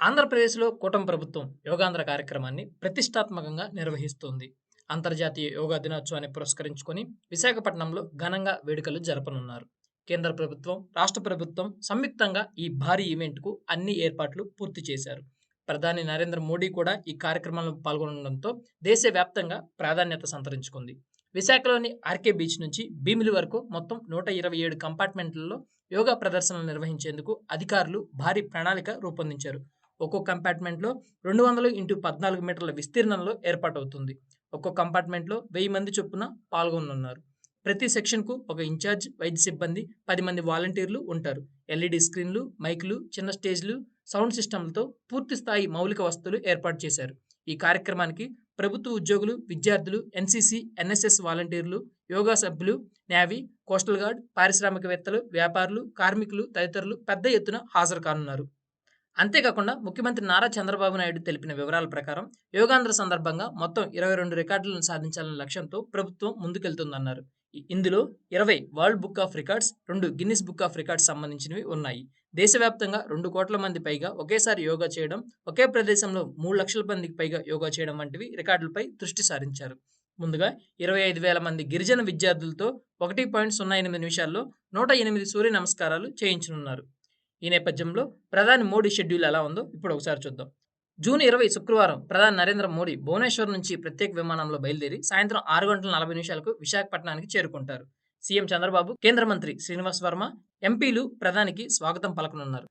ఆంధ్రప్రదేశ్లో కూటమి ప్రభుత్వం యోగాంధ్ర కార్యక్రమాన్ని ప్రతిష్టాత్మకంగా నిర్వహిస్తోంది. అంతర్జాతీయ యోగా దినోత్సవాన్ని పురస్కరించుకొని విశాఖపట్నంలో ఘనంగా వేడుకలు జరపనున్నారు. కేంద్ర ప్రభుత్వం రాష్ట్ర ప్రభుత్వం సంయుక్తంగా ఈ భారీ ఈవెంట్కు అన్ని ఏర్పాట్లు పూర్తి చేశారు. ప్రధాని నరేంద్ర మోడీ కూడా ఈ కార్యక్రమంలో పాల్గొనడంతో దేశవ్యాప్తంగా ప్రాధాన్యత సంతరించుకుంది. విశాఖలోని ఆర్కే బీచ్ నుంచి భీమిలి వరకు మొత్తం నూట ఇరవై ఏడు కంపార్ట్మెంట్లలో యోగా ప్రదర్శనలు నిర్వహించేందుకు అధికారులు భారీ ప్రణాళిక రూపొందించారు. ఒక్కో కంపార్ట్మెంట్లో రెండు వందలు ఇంటూ పద్నాలుగు మీటర్ల విస్తీర్ణంలో ఏర్పాటవుతుంది. ఒక్కో కంపార్ట్మెంట్లో వెయ్యి మంది చొప్పున పాల్గొనున్నారు. ప్రతి సెక్షన్కు ఒక ఇన్ఛార్జ్ వైద్య సిబ్బంది పది మంది వాలంటీర్లు ఉంటారు. ఎల్ఈడి స్క్రీన్లు మైకులు చిన్న స్టేజ్లు సౌండ్ సిస్టంలతో పూర్తి స్థాయి మౌలిక వస్తువులు ఏర్పాటు చేశారు. ఈ కార్యక్రమానికి ప్రభుత్వ ఉద్యోగులు విద్యార్థులు ఎన్సీసీ ఎన్ఎస్ఎస్ వాలంటీర్లు యోగా సభ్యులు నేవీ కోస్టల్ గార్డ్ పారిశ్రామికవేత్తలు వ్యాపారులు కార్మికులు తదితరులు పెద్ద ఎత్తున హాజరు కానున్నారు. అంతేకాకుండా ముఖ్యమంత్రి నారా చంద్రబాబు నాయుడు తెలిపిన వివరాల ప్రకారం యోగాంధ్ర సందర్భంగా మొత్తం ఇరవై రెండు రికార్డులను సాధించాలనే లక్ష్యంతో ప్రభుత్వం ముందుకెళ్తుందన్నారు. ఇందులో ఇరవై వరల్డ్ బుక్ ఆఫ్ రికార్డ్స్ రెండు గిన్నిస్ బుక్ ఆఫ్ రికార్డ్స్ సంబంధించినవి ఉన్నాయి. దేశవ్యాప్తంగా రెండు కోట్ల మంది పైగా ఒకేసారి యోగా చేయడం ఒకే ప్రదేశంలో మూడు లక్షల మందికి పైగా యోగా చేయడం వంటివి రికార్డులపై దృష్టి సారించారు. ముందుగా ఇరవై ఐదు వేల మంది గిరిజన విద్యార్థులతో ఒకటి పాయింట్ సున్నా ఎనిమిది నిమిషాల్లో నూట ఎనిమిది సూర్య నమస్కారాలు చేయించనున్నారు. ఈ నేపథ్యంలో ప్రధాని మోడీ షెడ్యూల్ ఎలా ఉందో ఇప్పుడు ఒకసారి చూద్దాం. జూన్ ఇరవై శుక్రవారం ప్రధాని నరేంద్ర మోడీ భువనేశ్వర్ నుంచి ప్రత్యేక విమానంలో బయలుదేరి సాయంత్రం ఆరు గంటల నలభై నిమిషాలకు విశాఖపట్నానికి చేరుకుంటారు. సీఎం చంద్రబాబు కేంద్ర మంత్రి శ్రీనివాస్ వర్మ ఎంపీలు ప్రధానికి స్వాగతం పలకనున్నారు.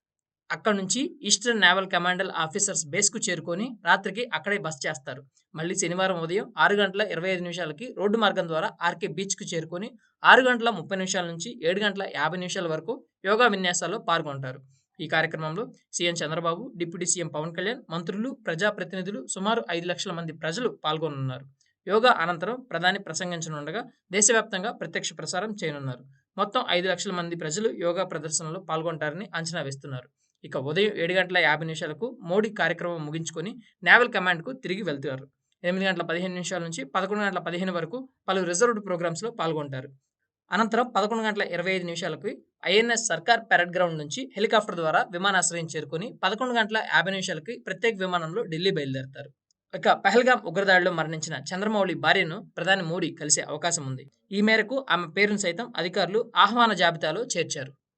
అక్కడి నుంచి ఈస్టర్న్ నేవల్ కమాండల్ ఆఫీసర్స్ బేస్కు చేరుకొని రాత్రికి అక్కడే బస్ చేస్తారు. మళ్ళీ శనివారం ఉదయం ఆరు గంటల ఇరవై ఐదు నిమిషాలకి రోడ్డు మార్గం ద్వారా ఆర్కే బీచ్కు చేరుకొని ఆరు గంటల ముప్పై నిమిషాల నుంచి ఏడు గంటల యాభై నిమిషాల వరకు యోగా విన్యాసాల్లో పాల్గొంటారు. ఈ కార్యక్రమంలో CM Chandrababu deputy CM Pawan Kalyan మంత్రులు ప్రజాప్రతినిధులు సుమారు ఐదు లక్షల మంది ప్రజలు పాల్గొనున్నారు. యోగా అనంతరం ప్రధాని ప్రసంగించనుండగా దేశవ్యాప్తంగా ప్రత్యక్ష ప్రసారం చేయనున్నారు. మొత్తం ఐదు లక్షల మంది ప్రజలు యోగా ప్రదర్శనలో పాల్గొంటారని అంచనా వేస్తున్నారు. ఇక ఉదయం ఏడు గంటల యాభై నిమిషాలకు మోడీ కార్యక్రమం ముగించుకొని నేవల్ కమాండ్కు తిరిగి వెళ్తారు. ఎనిమిది గంటల పదిహేను నిమిషాల నుంచి పదకొండు గంటల పదిహేను వరకు పలు రిజర్వ్డ్ ప్రోగ్రామ్స్లో పాల్గొంటారు. అనంతరం పదకొండు గంటల ఇరవై ఐదు నిమిషాలకు ఐఎన్ఎస్ సర్కార్ పెరడ్ గ్రౌండ్ నుంచి హెలికాప్టర్ ద్వారా విమానాశ్రయం చేరుకుని పదకొండు గంటల యాభై నిమిషాలకి ప్రత్యేక విమానంలో ఢిల్లీ బయలుదేరతారు. ఇక పహల్గాం ఉగ్రదాడిలో మరణించిన చంద్రమౌళి భార్యను ప్రధాని మోడీ కలిసే అవకాశం ఉంది. ఈ మేరకు ఆమె పేరును సైతం అధికారులు ఆహ్వాన జాబితాలో చేర్చారు.